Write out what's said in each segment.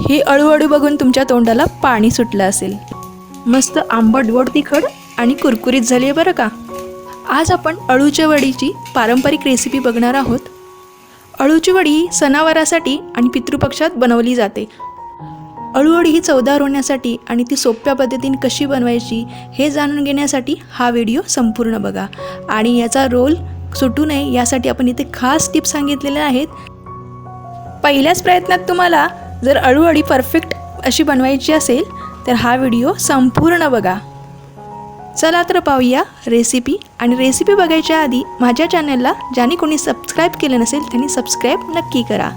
ही अळूअळू बघून तुमच्या तोंडाला पाणी सुटलं असेल. मस्त आंबट गोड तिखट आणि कुरकुरीत झाली आहे बरं का? आज आपण अळूच्या वडीची पारंपरिक रेसिपी बघणार आहोत. अळूची वडी ही सणावारासाठी आणि पितृपक्षात बनवली जाते. अळूवडी ही चवदार होण्यासाठी आणि ती सोप्या पद्धतीने कशी बनवायची हे जाणून घेण्यासाठी हा व्हिडिओ संपूर्ण बघा. आणि याचा रोल सुटू नये यासाठी आपण इथे खास टिप्स सांगितलेल्या आहेत. पहिल्याच प्रयत्नात तुम्हाला जर अळूअळी परफेक्ट अशी बनवायची असेल तर हा व्हिडिओ संपूर्ण बघा. चला तर पाहूया रेसिपी आणि रेसिपी बघायच्या आधी माझ्या चॅनलला ज्याने कोणी सबस्क्राईब केलं नसेल त्यांनी सबस्क्राईब नक्की करा.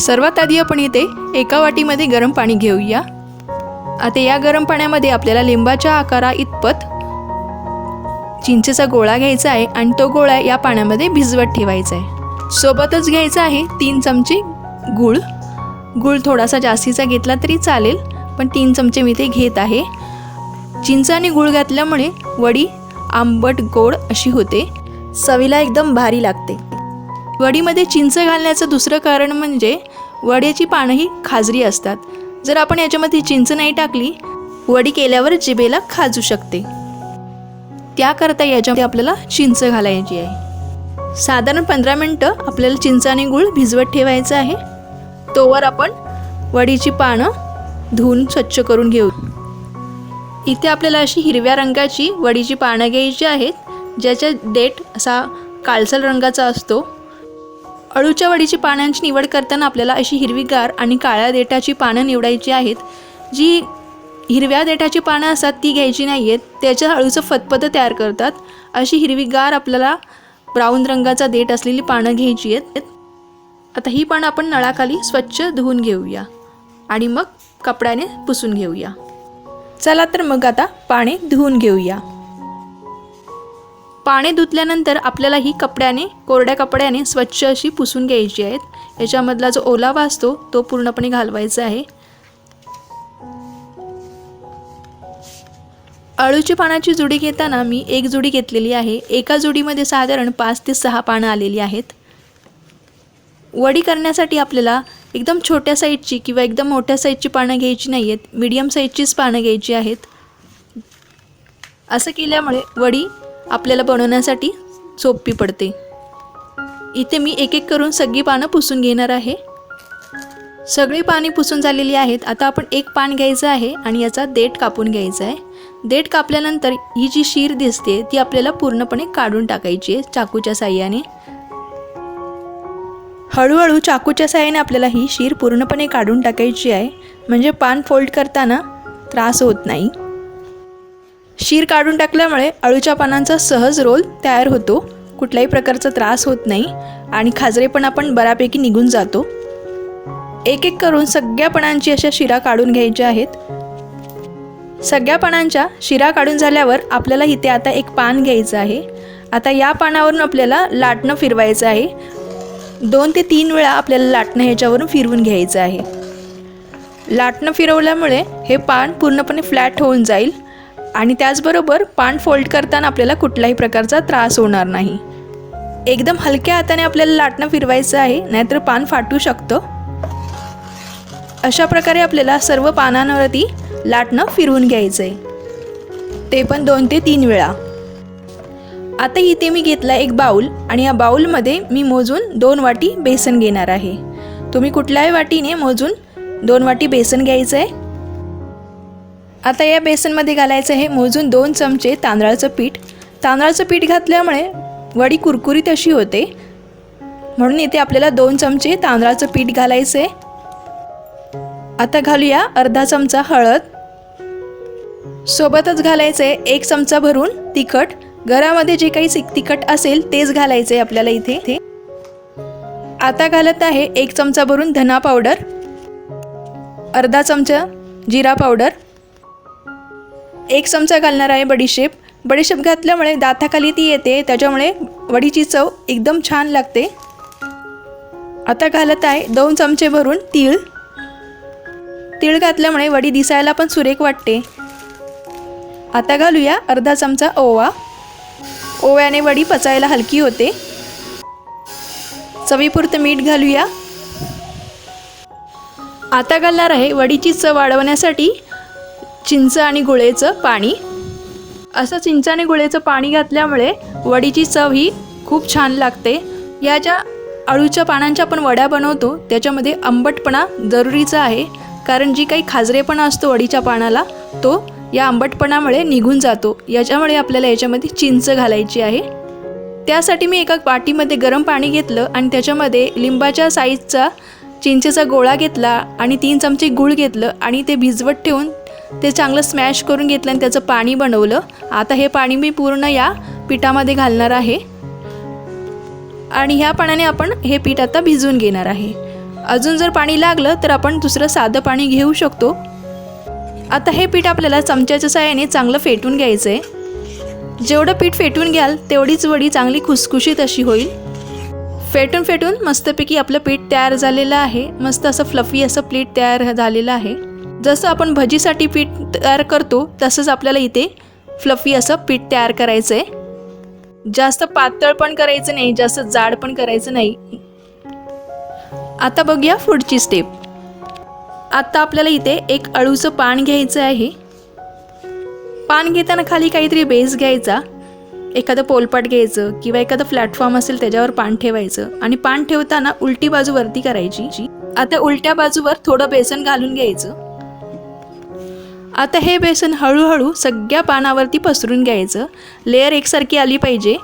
सर्वात आधी आपण इथे एका वाटीमध्ये गरम पाणी घेऊया. आता या गरम पाण्यामध्ये आपल्याला लिंबाच्या आकारा इतपत चिंचेचा गोळा घ्यायचा आहे आणि तो गोळा या पाण्यामध्ये भिजवत ठेवायचा आहे. सोबतच घ्यायचं आहे तीन चमचे गूळ. गूळ थोडासा जास्तीचा घेतला तरी चालेल पण तीन चमचे मी ते घेत आहे. चिंच आणि गूळ घातल्यामुळे वडी आंबट गोड अशी होते. चवीला एकदम भारी लागते. वडीमध्ये चिंच घालण्याचं दुसरं कारण म्हणजे वड्याची पानं ही खाजरी असतात. जर आपण याच्यामध्ये चिंच नाही टाकली वडी केल्यावर जिभेला खाजू शकते. त्याकरता याच्यामध्ये आपल्याला चिंच घालायची आहे. साधारण पंधरा मिनटं आपल्याला चिंच आणि गूळ भिजवत ठेवायचं आहे. तोवर आपण वडीची पानं धुवून स्वच्छ करून घेऊ. इथे आपल्याला अशी हिरव्या रंगाची वडीची पानं घ्यायची आहेत ज्याच्या देठ असा काळसर रंगाचा असतो. अळूच्या वडीची पानांची निवड करताना आपल्याला अशी हिरवीगार आणि काळ्या देठाची पानं निवडायची आहेत. जी हिरव्या देठाची पानं असतात ती घ्यायची नाही आहेत त्याच्या अळूचं फतपतं तयार करतात. अशी हिरवीगार आपल्याला ब्राऊन रंगाचा देठ असलेली पानं घ्यायची आहेत. आता ही पानं आपण नळाखाली स्वच्छ धुवून घेऊया. आणि मग कपड्याने पुसून घेऊया. चला तर मग आता पाणी धुवून घेऊया. पाणी धुतल्यानंतर आपल्याला ही कपड्याने कोरड्या कपड्याने स्वच्छ अशी पुसून घ्यायची आहेत. याच्यामधला जो ओलावा असतो तो पूर्णपणे घालवायचा आहे. अळूची पानाची जुडी घेताना मी एक जुडी घेतलेली आहे. एका जुडीमध्ये साधारण पाच ते सहा पानं आलेली आहेत. वडी करण्यासाठी आपल्याला एकदम छोट्या साईजची किंवा एकदम मोठ्या साईजची पानं घ्यायची नाही आहेत मीडियम साईजचीच पानं घ्यायची आहेत. असं केल्यामुळे वडी आपल्याला बनवण्यासाठी सोपी पडते. इथे मी एक एक करून सगळी पानं पुसून घेणार आहे. सगळी पाणी पुसून झालेली आहेत. आता आपण एक पान घ्यायचं आहे आणि याचा देठ कापून घ्यायचा आहे. देठ कापल्यानंतर ही जी शीर दिसते ती आपल्याला पूर्णपणे काढून टाकायची आहे चाकूच्या साह्याने. हळूहळू चाकूच्या साह्याने आपल्याला ही शीर पूर्णपणे काढून टाकायची आहे. म्हणजे पान फोल्ड करताना त्रास होत नाही. शीर काढून टाकल्यामुळे अळूच्या पानांचा सहज रोल तयार होतो. कुठल्याही प्रकारचा त्रास होत नाही आणि खाजरेपणा पण बऱ्यापैकी निघून जातो. एक एक करून सगळ्या पणांची अशा शिरा काढून घ्यायच्या आहेत. सगळ्या पानांच्या शिरा काढून झाल्यावर आपल्याला इथे आता एक पान घ्यायचं आहे. आता या पानावरून आपल्याला लाटणं फिरवायचं आहे. दोन ते तीन वेळा आपल्याला लाटणं ह्याच्यावरून फिरवून घ्यायचं आहे. लाटणं फिरवल्यामुळे हे पान पूर्णपणे फ्लॅट होऊन जाईल आणि त्याचबरोबर पान फोल्ड करताना आपल्याला कुठल्याही प्रकारचा त्रास होणार नाही. एकदम हलक्या हाताने आपल्याला लाटणं फिरवायचं आहे नाहीतर पान फाटू शकतं. अशा प्रकारे आपल्याला सर्व पानांवरती लाटणं फिरवून घ्यायचं आहे ते पण दोन ते तीन वेळा. आता इथे मी घेतला एक बाऊल आणि या बाऊलमध्ये मी मोजून दोन वाटी बेसन घेणार आहे. तुम्ही कुठल्याही वाटीने मोजून दोन वाटी बेसन घ्यायचं आहे आता या बेसनमध्ये घालायचं आहे मोजून दोन चमचे तांदळाचं पीठ. तांदळाचं पीठ घातल्यामुळे वडी कुरकुरीत अशी होते. म्हणून इथे आपल्याला दोन चमचे तांदळाचं पीठ घालायचं आहे आता घालूया अर्धा चमचा हळद. सोबतच घालायचं आहे एक चमचा भरून तिखट. घरामध्ये जे काही तिखट असेल तेच घालायचं आहे आपल्याला इथे इथे. आता घालत आहे एक चमचा भरून धना पावडर. अर्धा चमचा जिरा पावडर. एक चमचा घालणार आहे बडीशेप. बडीशेप घातल्यामुळे दाताखाली ती येते त्याच्यामुळे वडीची चव एकदम छान लागते. आता घालत आहे दोन चमचे भरून तीळ. तीळ घातल्यामुळे वडी दिसायला पण सुरेख वाटते. आता घालूया अर्धा चमचा ओवा. ओव्याने वडी पचायला हलकी होते. चवीपुरतं मीठ घालूया. आता घालणार आहे वडीची चव वाढवण्यासाठी चिंच आणि गुळेचं पाणी. असं चिंच आणि गुळेचं पाणी घातल्यामुळे वडीची चव ही खूप छान लागते. या ज्या अळूच्या पानांच्या आपण वड्या बनवतो त्याच्यामध्ये आंबटपणा जरुरीचा आहे. कारण जी काही खाजरेपणा असतो वडीच्या पानाला तो या आंबटपणामुळे निघून जातो. याच्यामुळे आपल्याला याच्यामध्ये चिंच घालायची आहे. त्यासाठी मी एका वाटीमध्ये गरम पाणी घेतलं आणि त्याच्यामध्ये लिंबाच्या साईजचा चिंचेचा गोळा घेतला आणि तीन चमचे गूळ घेतलं आणि ते भिजवत ठेवून ते चांगलं स्मॅश करून घेतलं आणि त्याचं पाणी बनवलं. आता हे पाणी मी पूर्ण या पिठामध्ये घालणार आहे. आणि ह्या पाण्याने आपण हे पीठ आता भिजवून घेणार आहे. अजून जर पाणी लागलं तर आपण दुसरं साधं पाणी घेऊ शकतो. आता हे पीठ आपल्याला चमच्याच्या साह्याने चांगलं फेटून घ्यायचं आहे जेवढं पीठ फेटून घ्याल तेवढीच वडी चांगली खुसखुशीत अशी होईल. फेटून फेटून मस्तपैकी आपलं पीठ तयार झालेलं आहे. मस्त असं फ्लफी असं पीठ तयार झालेलं आहे. जसं आपण भजीसाठी पीठ तयार करतो तसंच आपल्याला इथे फ्लफी असं पीठ तयार करायचं आहे जास्त पातळ पण करायचं नाही जास्त जाड पण करायचं नाही. आता बघूया पुढची स्टेप आत्ता आपल्याला इथे एक अळूचं पान घ्यायचं आहे. पान घेताना खाली काहीतरी बेस घ्यायचा. एखादं पोलपाट घ्यायचं किंवा एखादं प्लॅटफॉर्म असेल त्याच्यावर पान ठेवायचं. आणि पान ठेवताना उलटी बाजू वरती करायची. जी आता उलट्या बाजूवर थोडं बेसन घालून घ्यायचं. आता हे बेसन हळूहळू सगळ्या पानावरती पसरून घ्यायचं. लेअर एकसारखी आली पाहिजे.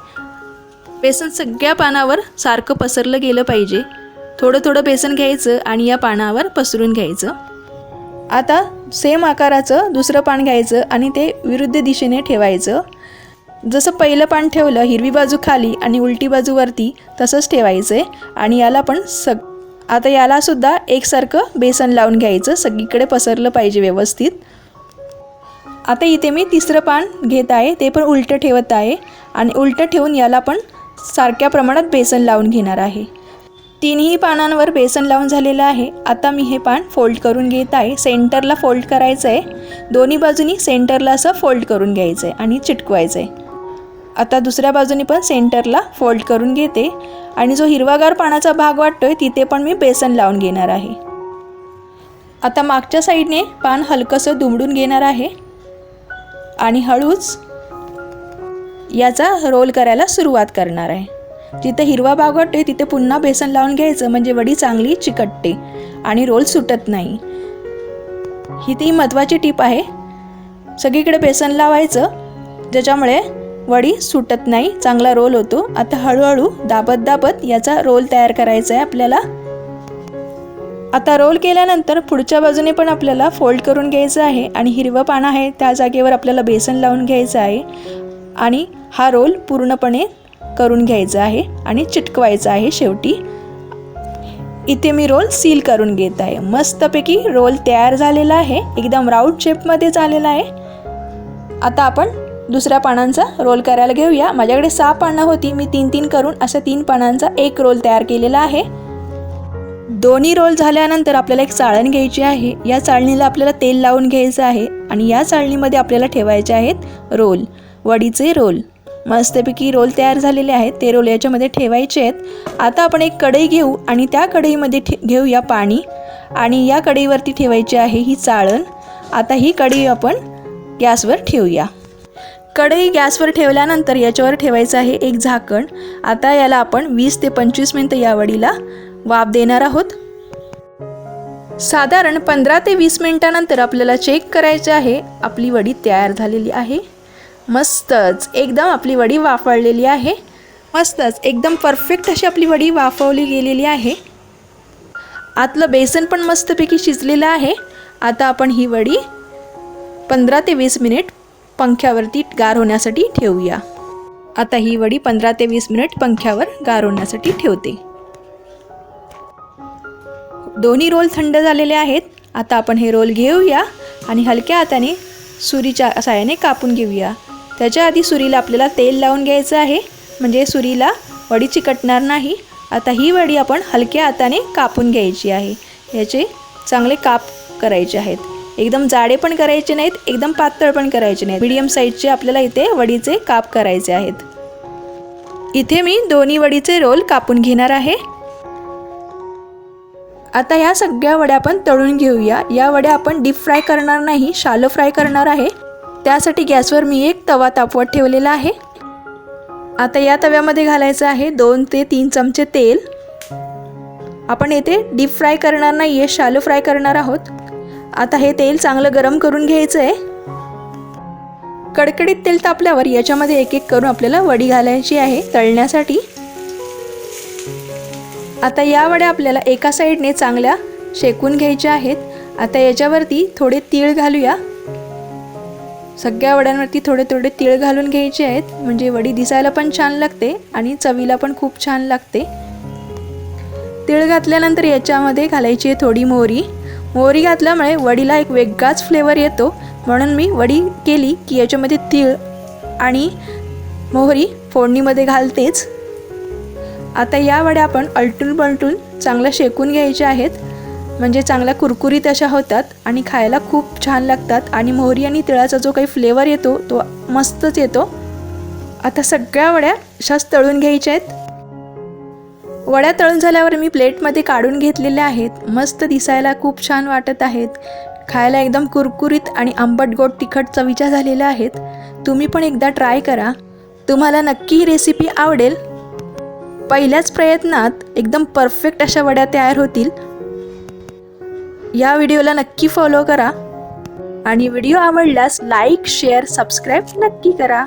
बेसन सगळ्या पानावर सारखं पसरलं गेलं पाहिजे. थोडं थोडं बेसन घ्यायचं आणि या पानावर पसरून घ्यायचं. आता सेम आकाराचं दुसरं पान घ्यायचं आणि ते विरुद्ध दिशेने ठेवायचं. जसं पहिलं पान ठेवलं हिरवी बाजू खाली आणि उलटी बाजू वरती तसंच ठेवायचं आहे आणि याला पण सग आता यालासुद्धा एकसारखं बेसन लावून घ्यायचं सगळीकडे पसरलं पाहिजे व्यवस्थित. आता इथे मी तिसरं पान घेत आहे ते पण उलटं ठेवत आहे. आणि उलटं ठेवून याला पण सारख्या प्रमाणात बेसन लावून घेणार आहे. तिन्ही पानांवर बेसन लावून झालेलं आहे. आता मी हे पान फोल्ड करून घेत आहे. सेंटरला फोल्ड करायचं आहे दोन्ही बाजूनी सेंटरला असं फोल्ड करून घ्यायचं आहे आणि चिटकवायचं आहे आता दुसऱ्या बाजूनी पण सेंटरला फोल्ड करून घेते. आणि जो हिरवागार पानाचा भाग वाटतोय तिथे पण मी बेसन लावून घेणार आहे. आता मागच्या साईडने पान हलकंसं दुमडून घेणार आहे. आणि हळूच याचा रोल करायला सुरुवात करणार आहे. जिथे हिरवा भाग वाटते तिथे पुन्हा बेसन लावून घ्यायचं म्हणजे वडी चांगली चिकटते आणि रोल सुटत नाही. ही ती महत्त्वाची टीप आहे. सगळीकडे बेसन लावायचं ज्याच्यामुळे वडी सुटत नाही चांगला रोल होतो. आता हळूहळू दाबत दाबत याचा रोल तयार करायचा आहे आपल्याला. आता रोल केल्यानंतर पुढच्या बाजूने पण आपल्याला फोल्ड करून घ्यायचं आहे आणि हिरवं पान आहे त्या जागेवर आपल्याला बेसन लावून घ्यायचं आहे. आणि हा रोल पूर्णपणे करून घ्यायचं आहे आणि चिटकवायचं आहे शेवटी. इथे मी रोल सील करून घेत आहे. मस्तपैकी रोल तयार झालेला आहे. एकदम राऊंड शेपमध्ये झालेला आहे. आता आपण दुसऱ्या पानांचा रोल करायला घेऊया. माझ्याकडे सहा पानं होती. मी तीन तीन करून अशा तीन पानांचा एक रोल तयार केलेला आहे. दोन्ही रोल झाल्यानंतर आपल्याला एक चाळण घ्यायची आहे. या चाळणीला आपल्याला तेल लावून घ्यायचं आहे आणि या चाळणीमध्ये आपल्याला ठेवायचे आहेत रोल वडीचे रोल मस्तपैकी रोल तयार झालेले आहेत. ते रोल याच्यामध्ये ठेवायचे आहेत. आता आपण एक कढई घेऊ आणि त्या कढईमध्ये ठे घेऊया पाणी. आणि या कढईवरती ठेवायची आहे ही चाळण. आता ही कढई आपण गॅसवर ठेवूया. कढई गॅसवर ठेवल्यानंतर याच्यावर ठेवायचं आहे एक झाकण. आता याला आपण वीस ते पंचवीस मिनटं या वडीला वाफ देणार आहोत. साधारण पंधरा ते वीस मिनटानंतर आपल्याला चेक करायचे आहे. आपली वडी तयार झालेली आहे. मस्तच. एकदम आपली वडी वाफळलेली आहे. मस्तच. एकदम परफेक्ट अशी आपली वडी वाफवली गेलेली आहे. आतलं बेसन पण मस्तपैकी शिजलेलं आहे. आता आपण ही वडी पंधरा ते वीस मिनिट पंख्यावरती गार होण्यासाठी ठेवूया. आता ही वडी पंधरा ते वीस मिनिट पंख्यावर गार होण्यासाठी ठेवते. दोन्ही रोल थंड झालेले आहेत. आता आपण हे रोल घेऊया आणि हलक्या हाताने सुरीच्या साहाय्याने कापून घेऊया. त्याच्या आधी सुरीला आपल्याला तेल लावून घ्यायचं आहे. म्हणजे सुरीला वडी चिकटणार नाही. आता ही वडी आपण हलक्या हाताने कापून घ्यायची आहे. याचे चांगले काप करायचे आहेत. एकदम जाडे पण करायचे नाहीत एकदम पातळ पण करायचे नाहीत. मिडियम साईजचे आपल्याला इथे वडीचे काप करायचे आहेत. इथे मी दोन्ही वडीचे रोल कापून घेणार आहे. आता ह्या सगळ्या वड्या आपण तळून घेऊया. या वड्या आपण डीप फ्राय करणार नाही शालो फ्राय करणार आहे. त्यासाठी गॅसवर मी एक तवा तापवत ठेवलेला आहे. आता या तव्यामध्ये घालायचं आहे दोन ते तीन चमचे तेल. आपण येथे डीप फ्राय करणार नाही आहे शालो फ्राय करणार आहोत. आता हे तेल चांगलं गरम करून घ्यायचं आहे कडकडीत तेल तापल्यावर याच्यामध्ये एक एक करून आपल्याला वडी घालायची आहे तळण्यासाठी. आता या वड्या आपल्याला एका साईडने चांगल्या शेकून घ्यायच्या आहेत. आता याच्यावरती थोडे तीळ घालूया. सगळ्या वड्यांवरती थोडे थोडे तिळ घालून घ्यायचे आहेत. म्हणजे वडी दिसायला पण छान लागते आणि चवीला पण खूप छान लागते. तिळ घातल्यानंतर याच्यामध्ये घालायची आहे थोडी मोहरी. मोहरी घातल्यामुळे वडीला एक वेगळाच फ्लेवर येतो. म्हणून मी वडी केली की याच्यामध्ये तीळ आणि मोहरी फोडणीमध्ये घालतेच. आता या वड्या आपण अलटून पलटून चांगल्या शेकून घ्यायच्या आहेत. म्हणजे चांगल्या कुरकुरीत अशा होतात आणि खायला खूप छान लागतात. आणि मोहरी आणि तिळाचा जो काही फ्लेवर येतो तो मस्तच येतो. आता सगळ्या वड्या अशाच तळून घ्यायच्या आहेत. वड्या तळून झाल्यावर मी प्लेटमध्ये काढून घेतलेल्या आहेत. मस्त दिसायला खूप छान वाटत आहेत. खायला एकदम कुरकुरीत आणि आंबट गोड तिखट चवीच्या झालेल्या आहेत. तुम्ही पण एकदा ट्राय करा. तुम्हाला नक्की ही रेसिपी आवडेल. पहिल्याच प्रयत्नात एकदम परफेक्ट अशा वड्या तयार होतील. या व्हिडिओला नक्की फॉलो करा. आणि व्हिडिओ आवडल्यास लाईक शेअर सबस्क्राईब नक्की करा.